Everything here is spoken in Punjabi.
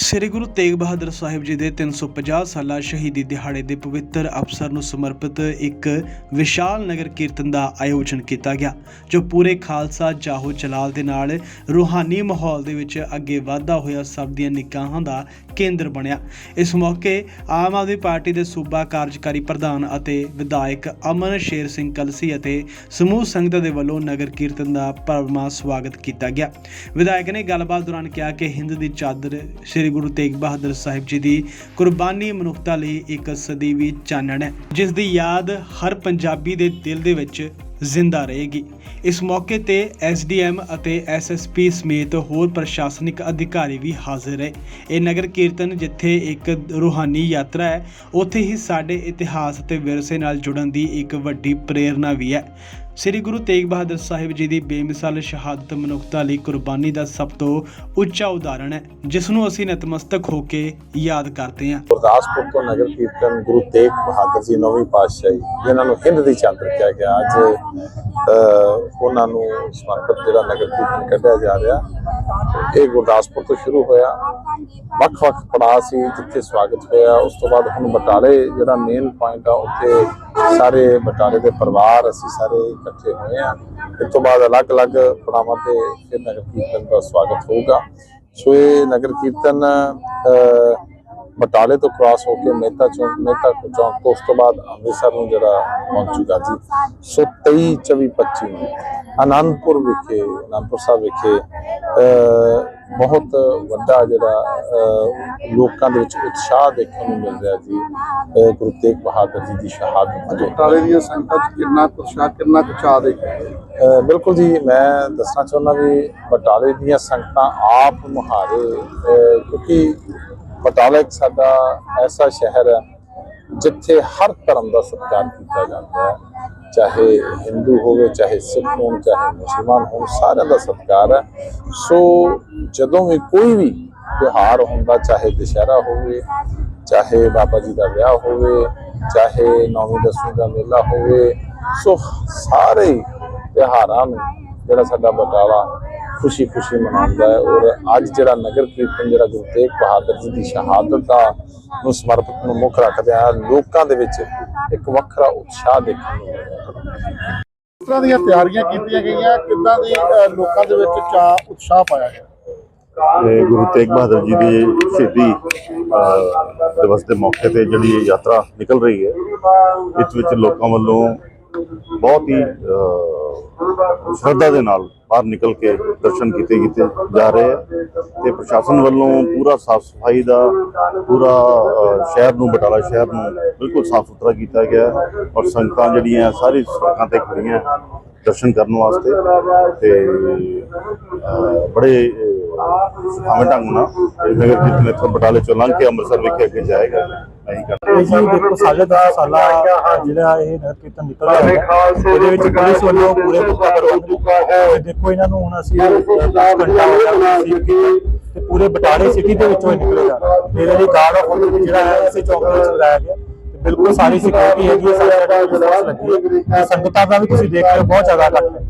ਸ੍ਰੀ ਗੁਰੂ ਤੇਗ ਬਹਾਦਰ ਸਾਹਿਬ ਜੀ ਦੇ 350 ਸਾਲਾ ਸ਼ਹੀਦੀ ਦਿਹਾੜੇ ਦੇ ਪਵਿੱਤਰ ਅਵਸਰ ਨੂੰ ਸਮਰਪਿਤ ਇੱਕ ਵਿਸ਼ਾਲ ਨਗਰ ਕੀਰਤਨ ਦਾ ਆਯੋਜਨ ਕੀਤਾ ਗਿਆ, ਜੋ ਪੂਰੇ ਖਾਲਸਾ ਜਾਹੋ ਜਲਾਲ ਦੇ ਨਾਲ ਰੂਹਾਨੀ ਮਾਹੌਲ ਦੇ ਵਿੱਚ ਅੱਗੇ ਵਧਦਾ ਹੋਇਆ ਸਭ ਦੀਆਂ ਨਿਗਾਹਾਂ ਦਾ ਕੇਂਦਰ ਬਣਿਆ। ਇਸ ਮੌਕੇ ਆਮ ਆਦਮੀ ਪਾਰਟੀ ਦੇ ਸੂਬਾ ਕਾਰਜਕਾਰੀ ਪ੍ਰਧਾਨ ਅਤੇ ਵਿਧਾਇਕ ਅਮਨ ਸ਼ੇਰ ਸਿੰਘ ਕਲਸੀ ਅਤੇ ਸਮੂਹ ਸੰਗਤ ਦੇ ਵੱਲੋਂ ਨਗਰ ਕੀਰਤਨ ਦਾ ਭਰਵਾਂ ਸਵਾਗਤ ਕੀਤਾ ਗਿਆ। ਵਿਧਾਇਕ ਨੇ ਗੱਲਬਾਤ ਦੌਰਾਨ ਕਿਹਾ ਕਿ ਹਿੰਦ ਦੀ ਚਾਦਰ ਸ੍ਰੀ ਗੁਰੂ ਤੇਗ ਬਹਾਦਰ ਸਾਹਿਬ ਜੀ ਦੀ ਕੁਰਬਾਨੀ ਮਨੁੱਖਤਾ ਲਈ ਇੱਕ ਸਦੀਵੀ ਚਾਨਣ ਹੈ, ਜਿਸ ਦੀ ਯਾਦ ਹਰ ਪੰਜਾਬੀ ਦੇ ਦਿਲ ਦੇ ਵਿੱਚ ਜ਼ਿੰਦਾ ਰਹੇਗੀ। ਇਸ ਮੌਕੇ ਤੇ ਐਸਡੀਐਮ ਅਤੇ ਐਸਐਸਪੀ ਸਮੇਤ ਹੋਰ ਪ੍ਰਸ਼ਾਸਨਿਕ ਅਧਿਕਾਰੀ ਵੀ ਹਾਜ਼ਰ ਰਹੇ। ਇਹ ਨਗਰ ਕੀਰਤਨ ਜਿੱਥੇ ਇੱਕ ਰੂਹਾਨੀ ਯਾਤਰਾ ਹੈ, ਉੱਥੇ ਹੀ ਸਾਡੇ ਇਤਿਹਾਸ ਅਤੇ ਵਿਰਸੇ ਨਾਲ ਜੁੜਨ ਦੀ ਇੱਕ ਵੱਡੀ ਪ੍ਰੇਰਣਾ ਵੀ ਹੈ। ਸ੍ਰੀ ਗੁਰੂ ਤੇਗ ਬਹਾਦਰ ਸਾਹਿਬ ਜੀ ਦੀ ਬੇਮਿਸਾਲ ਸ਼ਹਾਦਤ ਮਨੁੱਖਤਾ ਲਈ ਕੁਰਬਾਨੀ ਦਾ ਸਭ ਤੋਂ ਉੱਚਾ ਉਦਾਹਰਣ ਹੈ, ਜਿਸ ਨੂੰ ਅਸੀਂ ਨਤਮਸਤਕ ਹੋ ਕੇ ਯਾਦ ਕਰਦੇ ਹਾਂ। ਗੁਰਦਾਸਪੁਰ ਤੋਂ ਨਗਰ ਕੀਰਤਨ ਗੁਰੂ ਤੇਗ ਬਹਾਦਰ ਜੀ ਨੌਵੀਂ ਪਾਤਸ਼ਾਹੀ, ਜਿਨ੍ਹਾਂ ਨੂੰ ਹਿੰਦ ਦੀ ਚਾਦਰ ਕਿਹਾ ਗਿਆ। ਅੱਜ ਉਹਨਾਂ ਨੂੰ ਸਮਰਪਿਤ ਜਿਹੜਾ ਨਗਰ ਕੀਰਤਨ ਕੱਢਿਆ ਜਾ ਰਿਹਾ। ਇਹ ਗੁਰਦਾਸਪੁਰ ਤੋਂ ਸ਼ੁਰੂ ਹੋਇਆ। ਵੱਖ-ਵੱਖ ਪੜਾਅ ਸੀ, ਜਿੱਥੇ ਸਵਾਗਤ ਹੋਇਆ। ਉਸ ਤੋਂ ਬਾਅਦ ਹੁਣ ਬਟਾਲੇ ਜਿਹੜਾ ਮੇਨ ਪੁਆਇੰਟ ਆ, ਉੱਥੇ ਸਾਰੇ ਬਟਾਲੇ ਦੇ ਪਰਿਵਾਰ ਅਸੀਂ ਸਾਰੇ ਇਕੱਠੇ ਹੋਏ ਆ ਇਸ ਤੋਂ ਬਾਅਦ ਅਲੱਗ-ਅਲੱਗ ਪੜਾਵਾਂ ਤੇ ਫਿਰ ਨਗਰ ਕੀਰਤਨ ਦਾ ਸਵਾਗਤ ਹੋਊਗਾ। ਸੋ ਇਹ ਨਗਰ ਕੀਰਤਨ ਬਟਾਲੇ ਤੋਂ ਕ੍ਰਾਸ ਹੋ ਕੇ ਮਹਿਤਾ ਚੌਂਕ ਮਹਿਤਾ ਚੌਂਕ ਤੋਂ ਉਸ ਤੋਂ ਬਾਅਦ ਅੰਮ੍ਰਿਤਸਰ ਨੂੰ ਜਿਹੜਾ ਪਹੁੰਚੂਗਾ ਜੀ। ਸੋ 23 24 25 ਨੂੰ ਅਨੰਦਪੁਰ ਵਿਖੇ, ਅਨੰਦਪੁਰ ਸਾਹਿਬ ਵਿਖੇ ਬਹੁਤ ਵੱਡਾ ਜਿਹੜਾ ਲੋਕਾਂ ਦੇ ਵਿੱਚ ਉਤਸ਼ਾਹ ਦੇਖਣ ਨੂੰ ਮਿਲ ਰਿਹਾ ਜੀ ਗੁਰੂ ਤੇਗ ਬਹਾਦਰ ਜੀ ਦੀ ਸ਼ਹਾਦਤ ਦੇ ਬਟਾਲੇ ਦੀਆਂ ਸੰਗਤਾਂ ਚ ਕਿੰਨਾ ਉਤਸ਼ਾਹ ਕਿੰਨਾ ਚਾਅ ਦੇ ਬਿਲਕੁਲ ਜੀ ਮੈਂ ਦੱਸਣਾ ਚਾਹੁੰਦਾ ਵੀ ਬਟਾਲੇ ਦੀਆਂ ਸੰਗਤਾਂ ਆਪ ਮੁਹਾਰੇ ਕਿਉਂਕਿ ਬਟਾਲਾ ਇੱਕ ਸਾਡਾ ਐਸਾ ਸ਼ਹਿਰ ਹੈ ਜਿੱਥੇ ਹਰ ਧਰਮ ਦਾ ਸਤਿਕਾਰ ਕੀਤਾ ਜਾਂਦਾ ਹੈ। ਚਾਹੇ ਹਿੰਦੂ ਹੋਵੇ, ਚਾਹੇ ਸਿੱਖ ਹੋਣ, ਚਾਹੇ ਮੁਸਲਮਾਨ ਹੋਣ, ਸਾਰਿਆਂ ਦਾ ਸਤਿਕਾਰ ਹੈ। ਸੋ ਜਦੋਂ ਵੀ ਕੋਈ ਵੀ ਤਿਉਹਾਰ ਹੁੰਦਾ, ਚਾਹੇ ਦੁਸ਼ਹਿਰਾ ਹੋਵੇ, ਚਾਹੇ ਬਾਬਾ ਜੀ ਦਾ ਵਿਆਹ ਹੋਵੇ, ਚਾਹੇ ਨੌਵੀਂ, ਦਸਵੀਂ ਦਾ ਮੇਲਾ ਹੋਵੇ, ਸੋ ਸਾਰੇ ਹੀ ਤਿਉਹਾਰਾਂ ਨੂੰ ਜਿਹੜਾ ਸਾਡਾ ਬਟਾਲਾ ਖੁਸ਼ੀ ਖੁਸ਼ੀ ਮਨਾਉਂਦਾ ਹੈ ਔਰ ਅੱਜ ਜਿਹੜਾ ਨਗਰ ਕੀਰਤਨ, ਜਿਹੜਾ ਗੁਰੂ ਤੇਗ ਬਹਾਦਰ ਜੀ ਦੀ ਸ਼ਹਾਦਤ ਦਾ ਨੂੰ ਸਮਰਪਿਤ ਨੂੰ ਮੁੱਖ ਰੱਖਦੇ ਆ, ਲੋਕਾਂ ਦੇ ਵਿੱਚ ਇੱਕ ਵੱਖਰਾ ਉਤਸ਼ਾਹ ਦੇਖਣ ਨੂੰ ਮਿਲਦਾ ਇਸ ਤਰ੍ਹਾਂ ਦੀਆਂ ਤਿਆਰੀਆਂ ਕੀਤੀਆਂ ਗਈਆਂ? ਕਿੱਦਾਂ ਦੀ ਲੋਕਾਂ ਦੇ ਵਿੱਚ ਚਾਅ ਉਤਸ਼ਾਹ ਪਾਇਆ ਗਿਆ? ਇਹ ਗੁਰੂ ਤੇਗ ਬਹਾਦਰ ਜੀ ਦੀ ਸ਼ਹੀਦੀ ਦਿਵਸ ਦੇ ਮੌਕੇ ਤੇ ਜਿਹੜੀ ਇਹ ਯਾਤਰਾ ਨਿਕਲ ਰਹੀ ਹੈ, ਇਸ ਵਿੱਚ ਲੋਕਾਂ ਵੱਲੋਂ ਬਹੁਤ ਹੀ ਸ਼ਰਧਾ ਦੇ ਨਾਲ ਬਾਹਰ ਨਿਕਲ ਕੇ ਦਰਸ਼ਨ ਕੀਤੇ ਕੀਤੇ ਜਾ ਰਹੇ ਆ ਤੇ ਪ੍ਰਸ਼ਾਸਨ ਵੱਲੋਂ ਪੂਰਾ ਸਾਫ਼ ਸਫ਼ਾਈ ਦਾ ਪੂਰਾ ਸ਼ਹਿਰ ਨੂੰ, ਬਟਾਲਾ ਸ਼ਹਿਰ ਨੂੰ ਬਿਲਕੁਲ ਸਾਫ਼ ਸੁਥਰਾ ਕੀਤਾ ਗਿਆ ਔਰ ਸੰਗਤਾਂ ਜਿਹੜੀਆਂ ਸਾਰੀ ਸੜਕਾਂ ਤੇ ਖੜੀਆਂ ਦਰਸ਼ਨ ਕਰਨ ਵਾਸਤੇ ਤੇ ਬੜੇ ਸੁਖਾਵੇਂ ਢੰਗ ਨਾਲ ਨਗਰ ਕੀਰਤਨ ਇੱਥੋਂ ਬਟਾਲੇ ਚੋਂ ਲੰਘ ਕੇ ਅੰਮ੍ਰਿਤਸਰ ਵਿਖੇ ਅੱਗੇ ਜਾਏਗਾ। ਇਹ ਜੀ ਦੇਖੋ ਸਾਢੇ ਦਸ ਸਾਲਾ ਜਿਹੜਾ ਇਹ ਨਗਰ ਕੀਰਤਨ ਨਿਕਲ ਰਿਹਾ ਹੈ ਇਹਦੇ ਵਿੱਚ ਪੁਲਿਸ ਵੱਲੋਂ ਪੂਰੇ ਪੁਖਤਾ ਪ੍ਰਬੰਧ ਹੈ। ਦੇਖੋ ਇਹਨਾਂ ਨੂੰ ਹੁਣ ਅਸੀਂ ਘੰਟਾ ਹੋ ਗਿਆ ਰਿਸੀਵ ਕੀਤਾ ਤੇ ਪੂਰੇ ਬਟਾਲੇ ਸਿਟੀ ਦੇ ਵਿੱਚੋਂ ਇਹ ਨਿਕਲੇਗਾ ਇਹਦੇ ਲਈ ਗਾਰਡ ਆਫ ਆਨਰ ਜਿਹੜਾ ਹੈ ਇਸੇ ਚੌਕ ਦੇ ਵਿੱਚ ਲਗਾਇਆ ਗਿਆ। ਤੇ ਬਿਲਕੁਲ ਸਾਰੀ ਸਿਕਿਉਰਿਟੀ ਹੈਗੀ ਹੈ ਸਾਰੀ ਲੱਗੀ ਸੰਗਤਾਂ ਦਾ ਵੀ ਤੁਸੀਂ ਦੇਖ ਰਹੇ ਹੋ ਬਹੁਤ ਜ਼ਿਆਦਾ ਇਕੱਠ ਹੈ।